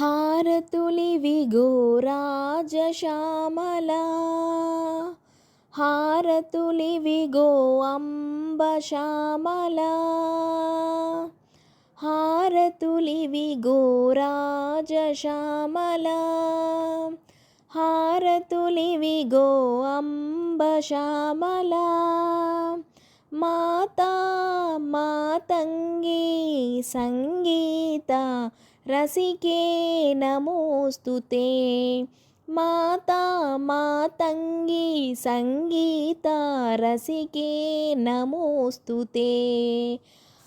హారతులివిగో రాజశ్యామలా. హారతులివిగో అంబశ్యామలా హారతులివిగో రాజశ్యామలా. అంబ శ్యామల. మాతా మాతంగి సంగీత రసికే నమోస్తు మాతా మాతంగి సంగీత రసికే నమోస్తు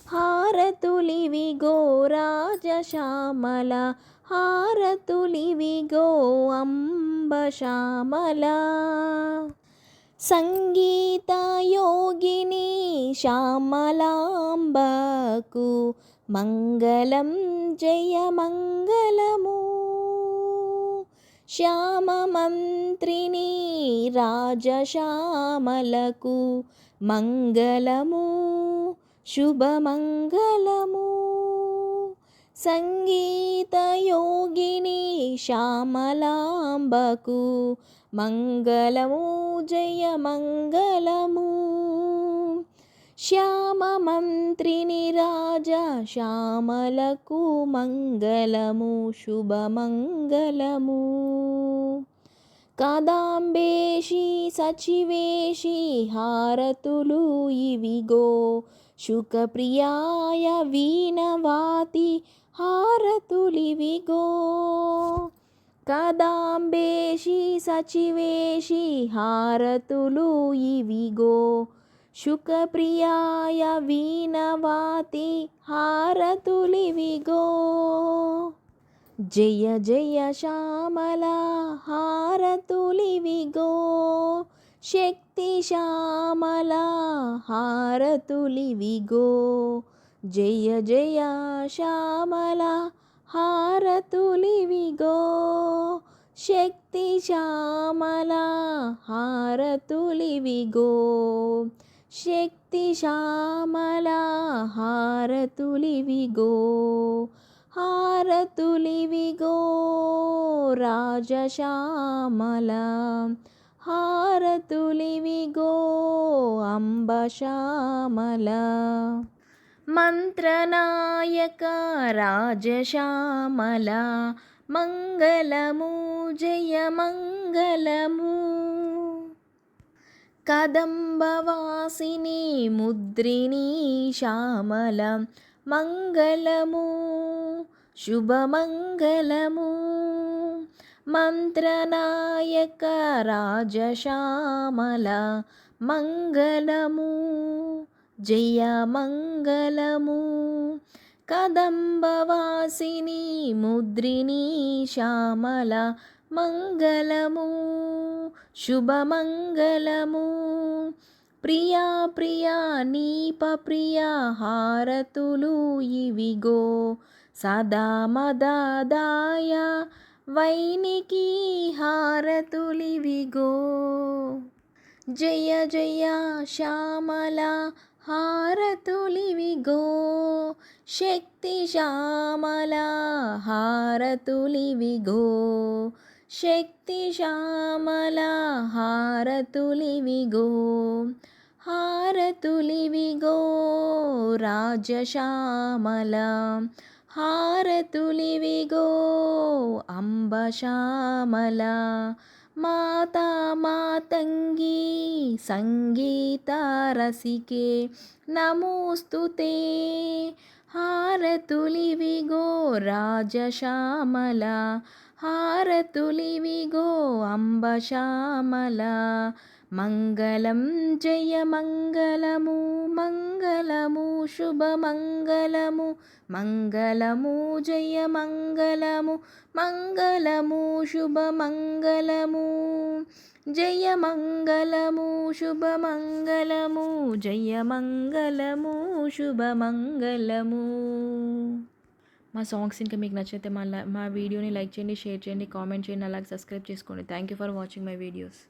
హారతులివిగో రాజశ్యామల హారతులివిగో అంబ శ్యామల. సంగీత యోగిని శ్యామలాంబకు మంగళం జయ మంగళము. శ్యామమంత్రిని రాజశ్యామలకు మంగళము శుభమంగళము సంగీతయోగిని శ్యామలాంబకు మంగళము జయ మంగళము. శ్యామమంత్రిని రాజా శ్యామలకు మంగళము శుభమంగళము. కదాంబేషి సచివేషి హారతులు ఇవిగో. శుకప్రియాయ వీణవాతి హారతులివిగో. కదాంబేషి సచివేషి హారతులు ఇవిగో. శుకప్రియాయ వీణవాతి హారతులివిగో జయ జయ శ్యామల హారతులివిగో శక్తి శ్యామల హారతులివిగో జయ జయ శ్యామల హారతులివిగో శక్తి శ్యామల హారతులివిగో శక్తి శ్యామల హారతులివిగో రాజశ్యామల హారతులివిగో అంబశ్యామల మంత్రనాయక రాజశ్యామల మంగళము జయ మంగళము కదంబవాసిని ముద్రిని శ్యామల మంగళము శుభమంగళము. మంత్రనాయక రాజశ్యామల మంగళము జయ మంగళము కదంబవాసిని ముద్రిని శ్యామల మంగళము శుభమంగళము. ప్రియా ప్రియా నీప ప్రియా హారతులు ఇవిగో. సదా మదాదాయ వైనికి హారతులివిగో. జయ జయ శ్యామల హారతులివిగో. శక్తి శ్యామల హారతులివిగో. శక్తి శ్యామల హారతులివిగో హారతులివిగో రాజశ్యామల హారతులివిగో అంబశ్యామల మాతా మాతంగి సంగీత రసికే నమోస్తుతే హారతులివిగో రాజశ్యామల హారతులివిగో అంబశ్యామల మంగళం జయ మంగళము మంగళము శుభమంగళము మంగళము జయ మంగళము మంగళము శుభమంగళము జయ మంగళము శుభమంగళము జయ మంగళము శుభమంగళము మా సాంగ్స్ ఇంకా మీకు నచ్చితే మా మా వీడియోని లైక్ చేయండి షేర్ చేయండి కామెంట్ చేయండి అలాగే సబ్స్క్రైబ్ చేసుకోండి. Thank you for watching my videos